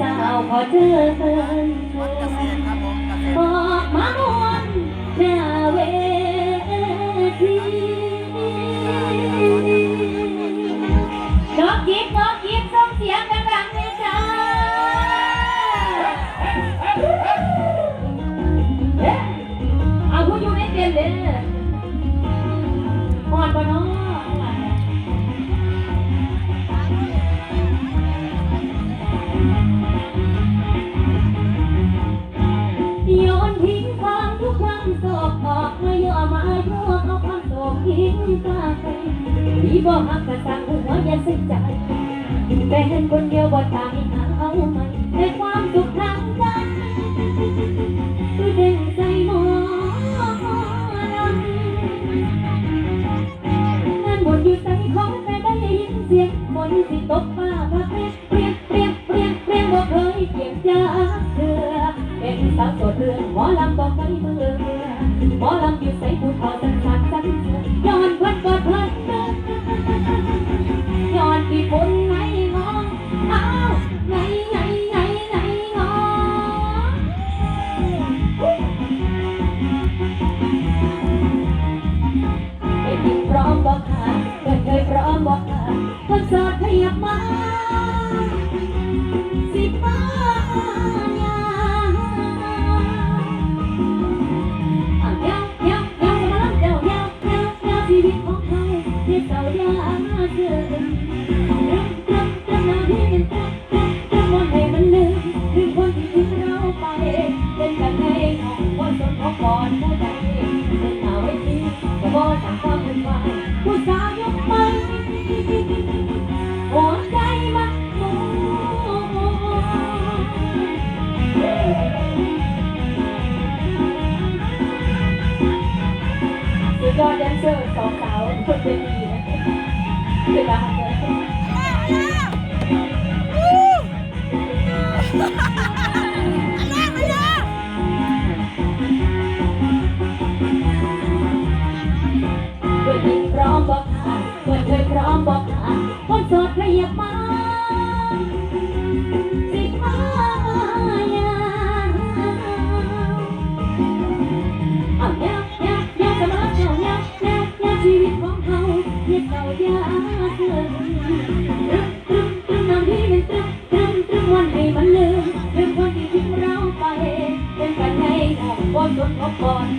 สาวขอเจอเธอ กทิ้งไปที่บอกหักกระสังหัวอย่าเสียใจแต่เห็นคนเดียวบ่ตายหาเอาใหม่ในความสุขทางใจคือเด้งใจหมอลำงานบนอยู่ใจของแต่ได้ยินเสียงมนต์สิตกฟ้าพระเปรียบเปรียบเปรียบเปรียบบ่เคยเปรียบจ้าเธอเป็นสาวโสดเรือนหมอลำบอกไม่เบื่อหมอลำอยู่ใส่ คนโสดขยับมาสิมายาเอาแนวแนวแนวจะมาแนวแนวแนวแนวชีวิตของเขาเรียกเขายาเกินตรึมตรึมตรึมนำที่เป็นตรึมตรึมตรึมวันให้มันลืมลืมคนที่ทิ้งเราไปเป็นกันไงของคนจนเขก่อน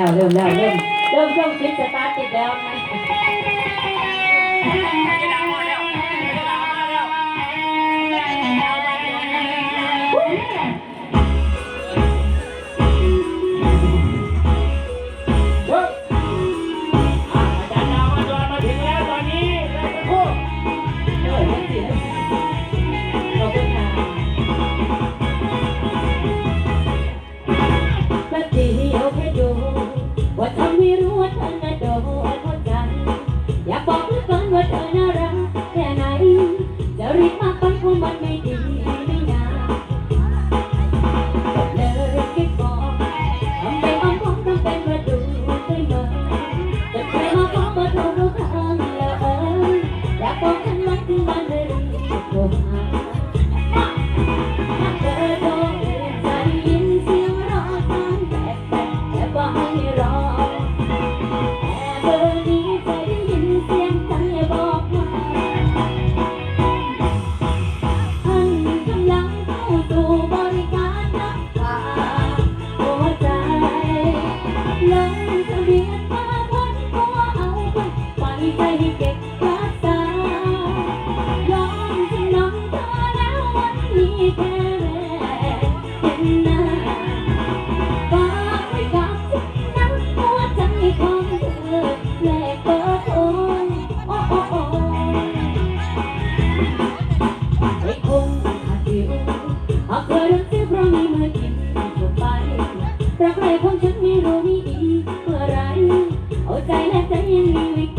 แล้วเริ่มแล้วเริ่มเริ่มเครื่องคิดสตาร์ทติดแล้วไห ว่าเธอน่ารักแค่ไหนจะรีบมาไปคงมันไม่ดีไม่นานเลยคิดบอกทำเป็นอ้อมค้อมทำเป็นมาดูได้ไหมจะใครมาขอเบอร์โทรรู้างแล้วเอออยากบอกฉันรักที่มันเลยโทรมาเธอโทรใจยินเสียงรอทางแปลกแปลกแต่บอกให้รอแต่เบอร์นี้ใจได้ยินเสียง เก็บรักษาลองจนน้องก็แล้ววันนี้แค่แรกเห็หน้าฝากไว้กับฉันหัวใจของเธอแลกเบอร์โทรโอ้โอ้โอ้ไอ้คงอดียอรักเพราะมีมือกินจบไปรักใครของฉันไม่รู้ไม่ดีเมื่อไรเอาใจและใจยังมี